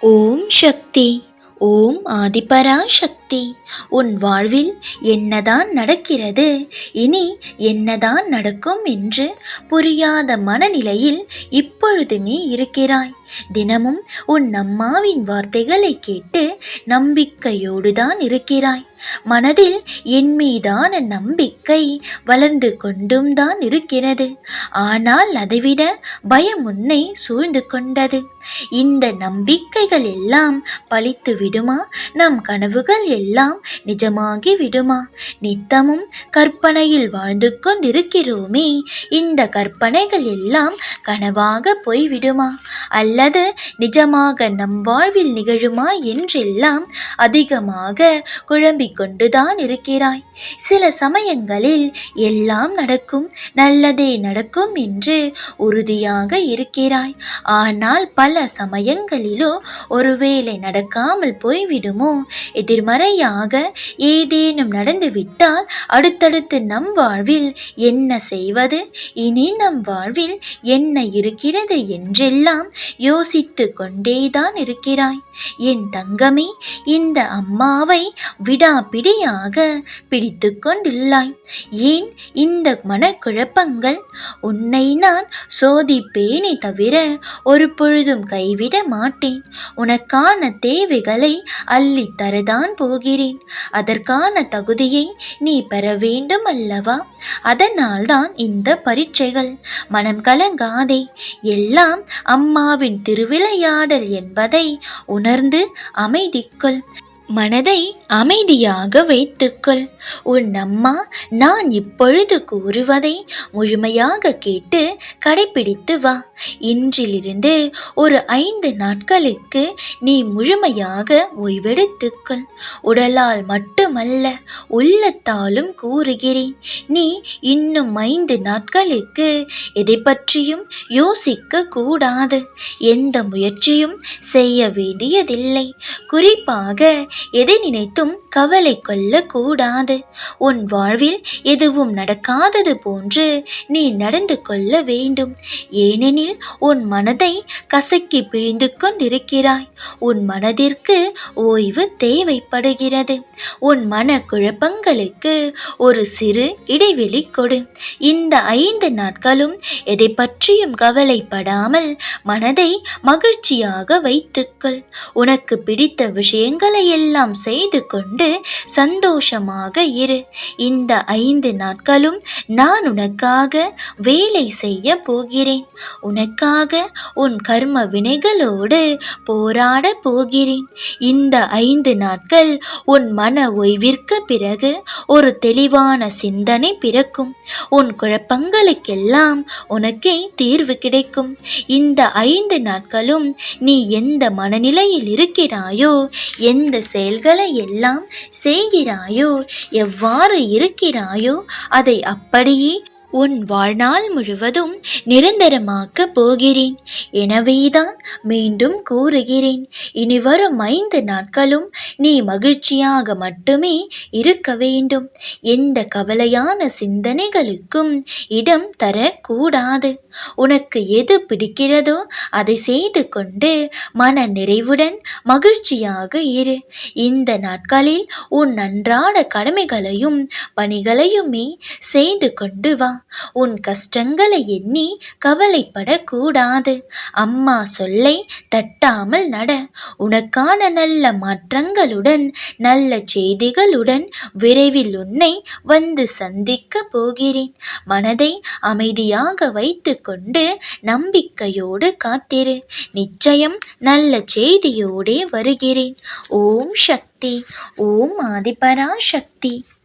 ஓம் சக்தி ஓம் ஆதிபரா சக்தி உன் வாழ்வில் என்னதான் நடக்கிறது இனி என்னதான் நடக்கும் என்று புரியாத மனநிலையில் இப்பொழுது நீ இருக்கிறாய். தினமும் உன் அம்மாவின் வார்த்தைகளை கேட்டு நம்பிக்கையோடுதான் இருக்கிறாய். மனதில் என் மீதான நம்பிக்கை வளர்ந்து கொண்டும் தான் இருக்கிறது. ஆனால் அதைவிட பயம் உன்னை சூழ்ந்து கொண்டது. இந்த நம்பிக்கைகள் எல்லாம் பழித்து விடுமா? நம் கனவுகள் எல்லாம் நிஜமாகி விடுமா? நித்தமும் கற்பனையில் வாழ்ந்து கொண்டிருக்கிறோமே இந்த கற்பனைகள் எல்லாம் கனவாக போய்விடுமா? அல்லது நிஜமாக நம் வாழ்வில் நிகழுமா என்றெல்லாம் அதிகமாக குழம்பி நம்பிக்கொண்டுதான் இருக்கிறாய். சில சமயங்களில் எல்லாம் நடக்கும் நல்லதே நடக்கும் என்று உறுதியாக இருக்கிறாய். ஆனால் பல சமயங்களிலோ ஒருவேளை நடக்காமல் போய்விடுமோ? எதிர்மறையாக ஏதேனும் நடந்துவிட்டால் அடுத்தடுத்து நம் வாழ்வில் என்ன செய்வது? இனி நம் வாழ்வில் என்ன இருக்கிறது என்றெல்லாம் யோசித்து கொண்டேதான் இருக்கிறாய். என் தங்கமே இந்த அம்மாவை விடா பிடியாக பிடித்து கொண்டுள்ளாய். ஏன் இந்த மனக்குழப்பங்கள்? உன்னை நான் சோதிப்பேனே தவிர ஒரு பொழுதும் கைவிட மாட்டேன். உனக்கான தேவைகளை அள்ளி தரதான் போகிறேன். அதற்கான தகுதியை நீ பெற வேண்டும் அல்லவா? அதனால்தான் இந்த பரீட்சைகள். மனம் கலங்காதே. எல்லாம் அம்மாவின் திருவிளையாடல் என்பதை உணர்ந்து அமைதிக்குள் மனதை அமைதியாக வைத்துக்கொள். உன் அம்மா நான் இப்பொழுது கூறுவதை முழுமையாக கேட்டு கடைபிடித்து வா. இன்றிலிருந்து ஒரு ஐந்து நாட்களுக்கு நீ முழுமையாக ஓய்வெடுத்துக்கொள். உடலால் மட்டுமல்ல உள்ளத்தாலும் கூறுகிறேன். நீ இன்னும் ஐந்து நாட்களுக்கு எதை பற்றியும் யோசிக்க கூடாது. எந்த முயற்சியும் செய்ய வேண்டியதில்லை. குறிப்பாக எதை நினைத்தும் கவலை கொள்ள கூடாது உன் வாழ்வில் எதுவும் நடக்காதது போன்று நீ நடந்து கொள்ள வேண்டும். ஏனெனில் உன் மனதை கசக்கி பிழிந்து கொண்டிருக்கிறாய். உன் மனதிற்கு ஓய்வு தேவைப்படுகிறது. உன் மன குழப்பங்களுக்கு ஒரு சிறு இடைவெளி கொடு. இந்த ஐந்து நாட்களும் எதை பற்றியும் கவலைப்படாமல் மனதை மகிழ்ச்சியாக வைத்துக்கொள். உனக்கு பிடித்த விஷயங்களை எல்லாம் செய்து கொண்டு சந்தோஷமாக இரு. இந்த ஐந்து நாட்களும் நான் உனக்காக வேலை செய்ய போகிறேன். உனக்காக உன் கர்ம வினைகளோடு போராட போகிறேன். இந்த ஐந்து நாட்கள் உன் மன ஓய்விற்கு பிறகு ஒரு தெளிவான சிந்தனை பிறக்கும். உன் குழப்பங்களுக்கெல்லாம் உனக்கே தீர்வு கிடைக்கும். இந்த ஐந்து நாட்களும் நீ எந்த மனநிலையில் இருக்கிறாயோ எந்த செயல்களை எல்லாம் செய்கிறாயோ? எவ்வாறு இருக்கிறாயோ? அதை அப்படியே உன் வாழ்நாள் முழுவதும் நிரந்தரமாக்க போகிறேன். எனவேதான் மீண்டும் கூறுகிறேன். இனி வரும் ஐந்து நாட்களும் நீ மகிழ்ச்சியாக மட்டுமே இருக்க வேண்டும். எந்த கவலையான சிந்தனைகளுக்கும் இடம் தரக்கூடாது. உனக்கு எது பிடிக்கிறதோ அதை செய்து கொண்டு மன நிறைவுடன் மகிழ்ச்சியாக இரு. இந்த நாட்களில் உன் அன்றாட கடமைகளையும் பணிகளையுமே செய்து கொண்டு வா. உன் கஷ்டங்களை எண்ணி கவலைப்படக்கூடாது. அம்மா சொல்லை தட்டாமல் நட. உனக்கான நல்ல மாற்றங்களுடன் நல்ல செய்திகளுடன் விரைவில் உன்னை வந்து சந்திக்க போகிறேன். மனதை அமைதியாக வைத்துக்கொண்டு நம்பிக்கையோடு காத்திரு. நிச்சயம் நல்ல செய்தியோடே வருகிறேன். ஓம் சக்தி. ஓம் ஆதிபரா சக்தி